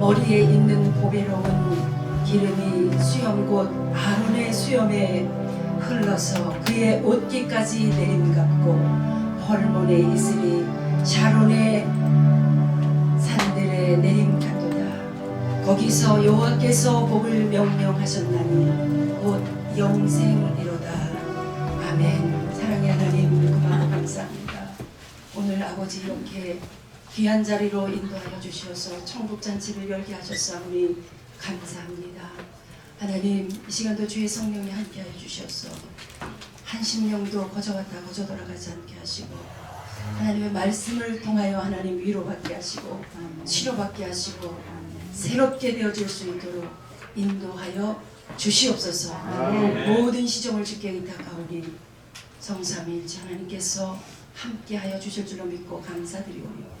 머리에 있는 보배로운 기름이 수염 곧 아론의 수염에 흘러서 그의 옷깃까지 내림 같고 헐몬의 이슬이 샤론의 산들에 내림 같도다. 거기서 여호와께서 복을 명령하셨나니 곧 영생이로다. 아멘. 사랑의 하나님 그만 감사합니다. 오늘 아버지 이렇게 귀한 자리로 인도하여 주셔서 천국 잔치를 열게 하셨사오니 감사합니다. 하나님 이 시간도 주의 성령이 함께하여 주셔서 한 심령도 거저갔다 거저 돌아가지 않게 하시고 하나님의 말씀을 통하여 하나님 위로받게 하시고 치료받게 하시고 새롭게 되어질 수 있도록 인도하여 주시옵소서 모든 시종을 주께 의탁하오니 성삼일체 하나님께서 함께하여 주실 줄로 믿고 감사드리오며